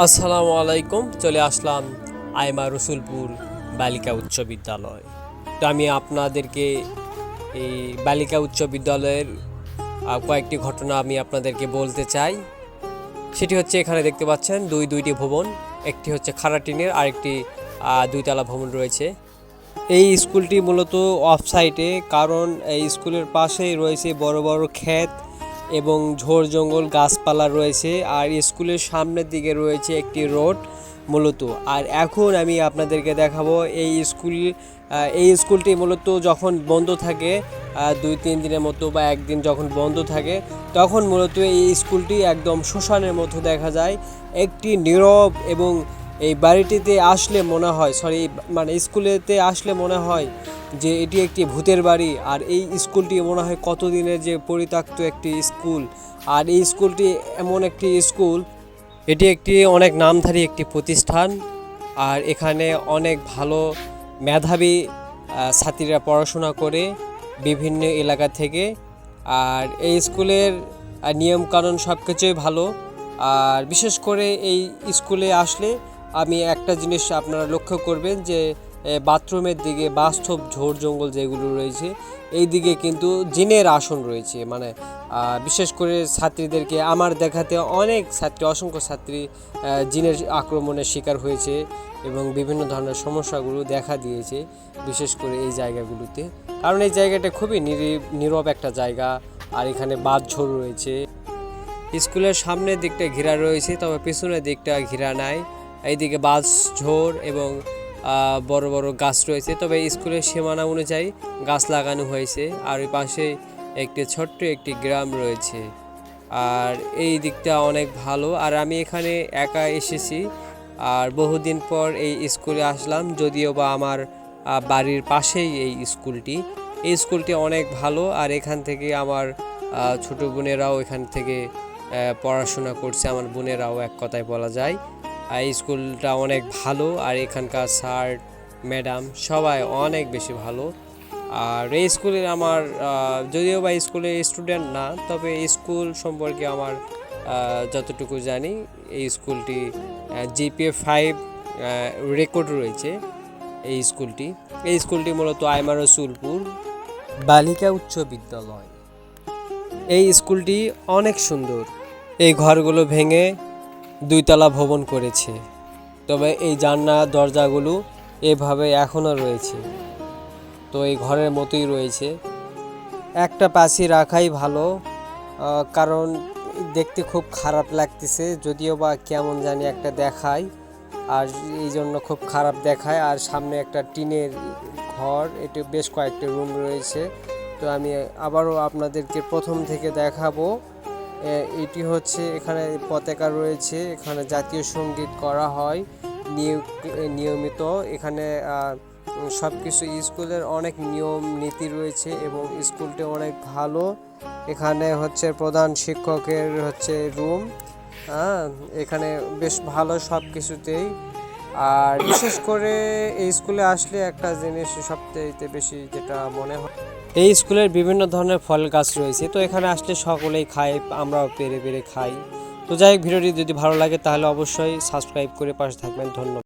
আসসালামু আলাইকুম, চলে আসলাম আইমা রসুলপুর বালিকা উচ্চ বিদ্যালয়। তো আমি আপনাদেরকে এই বালিকা উচ্চ বিদ্যালয়ের কয়েকটি ঘটনা আমি আপনাদেরকে বলতে চাই। সেটি হচ্ছে এখানে দেখতে পাচ্ছেন, দুই, দুইটি ভবন, একটি হচ্ছে খারাটিনের, আরেকটি দুইতলা ভবন রয়েছে। এই স্কুলটি মূলত অফ সাইটে কারণ এই স্কুলের পাশেই রয়েছে বড় বড় ক্ষেত এবং ঝোড় জঙ্গল গাছপালা রয়েছে আর স্কুলের সামনের দিকে রয়েছে একটি রোড মূলত। আর এখন আমি আপনাদেরকে দেখাবো এই স্কুল এই স্কুলটি মূলত যখন বন্ধ থাকে দুই তিন দিনের মতো বা একদিন যখন বন্ধ থাকে, তখন মূলত এই স্কুলটি একদম শ্মশানের মতো দেখা যায়। একটি নীরব এবং এই বাড়িটিতে আসলে মনে হয় সরি মানে স্কুলেতে আসলে মনে হয় যে এটি একটি ভূতের বাড়ি আর এই স্কুলটি মনে হয় কতদিনের যে পরিত্যক্ত একটি স্কুল। আর এই স্কুলটি এমন একটি স্কুল, এটি একটি অনেক নামধারী একটি প্রতিষ্ঠান আর এখানে অনেক ভালো মেধাবী ছাত্রীরা পড়াশোনা করে বিভিন্ন এলাকা থেকে। আর এই স্কুলের নিয়মকানুন সব কিছুই ভালো। আর বিশেষ করে এই স্কুলে আসলে আমি একটা জিনিস আপনারা লক্ষ্য করবেন যে বাথরুমের দিকে বাস্তব ঝোড় জঙ্গল যেগুলো রয়েছে, এই দিকে কিন্তু জিনের আসন রয়েছে। মানে বিশেষ করে ছাত্রীদেরকে আমার দেখাতে অনেক ছাত্রী, অসংখ্য ছাত্রী জিনের আক্রমণের শিকার হয়েছে এবং বিভিন্ন ধরনের সমস্যাগুলো দেখা দিয়েছে, বিশেষ করে এই জায়গাগুলোতে। কারণ এই জায়গাটা খুবই নিরি- নীরব একটা জায়গা, আর এখানে বাঁধ ঝোড় রয়েছে। স্কুলের সামনের দিকটা ঘেরা রয়েছে, তবে পেছনের দিকটা ঘেরা নাই। এইদিকে বাস ঝোড় এবং বড় বড় গাছ রয়েছে। তবে স্কুলের সীমানা অনুযায়ী গাছ লাগানো হয়েছে আর ওই পাশে একটি ছোট্ট একটি গ্রাম রয়েছে। আর এই দিকটা অনেক ভালো। আর আমি এখানে একা এসেছি আর বহুদিন পর এই স্কুলে আসলাম, যদিও বা আমার বাড়ির পাশেই এই স্কুলটি। এই স্কুলটি অনেক ভালো আর এখান থেকে আমার ছোট বোনেরাও এখান থেকে পড়াশোনা করছে। আমার বোনেরাও এক কথায় বলা যায়। স্কুলটা অনেক ভালো, আর এখানকার স্যার, ম্যাডাম সবাই অনেক বেশি ভালো। আর এই স্কুলের আমার যদিও বা স্কুলের স্টুডেন্ট না, তবে স্কুল সম্পর্কে আমার যতটুকু জানি, এই স্কুলটি জিপিএ ফাইভ রেকর্ড রয়েছে এই স্কুলটি। এই স্কুলটি মূলত আইমার রসুলপুর বালিকা উচ্চ বিদ্যালয়। এই স্কুলটি অনেক সুন্দর। এই ঘরগুলো ভেঙে দুইতলা ভবন করেছে। তবে এই জানলা দরজাগুলো এভাবে এখনও রয়েছে। তো এই ঘরের মতোই রয়েছে। একটা পাশি রাখাই ভালো কারণ দেখতে খুব খারাপ লাগতেছে, যদিও বা কেমন জানি একটা দেখায়, আর এই জন্য খুব খারাপ দেখায়। আর সামনে একটা টিনের ঘর, এটি বেশ কয়েকটি রুম রয়েছে। তো আমি আবারও আপনাদেরকে প্রথম থেকে দেখাবো। এটি হচ্ছে এখানে পতাকা রয়েছে, এখানে জাতীয় সংগীত করা হয় নিয়- নিয়মিত। এখানে সব কিছু স্কুলের অনেক নিয়ম, নীতি রয়েছে এবং স্কুলটি অনেক ভালো। এখানে হচ্ছে প্রধান শিক্ষকের হচ্ছে রুম হ্যাঁ এখানে বেশ ভালো সব কিছুতেই আর বিশেষ করে এই স্কুলে আসলে একটা জিনিস সবচেয়ে বেশি যেটা মনে হয় এই স্কুলের বিভিন্ন ধরনের ফল গাছ রয়েছে, তো এখানে আসলে সকলেই খায়, আমরাও পেরে পেরে খাই। তো যাই হোক, ভিডিওটি যদি ভালো লাগে তাহলে অবশ্যই সাবস্ক্রাইব করে পাশে থাকবেন। ধন্যবাদ।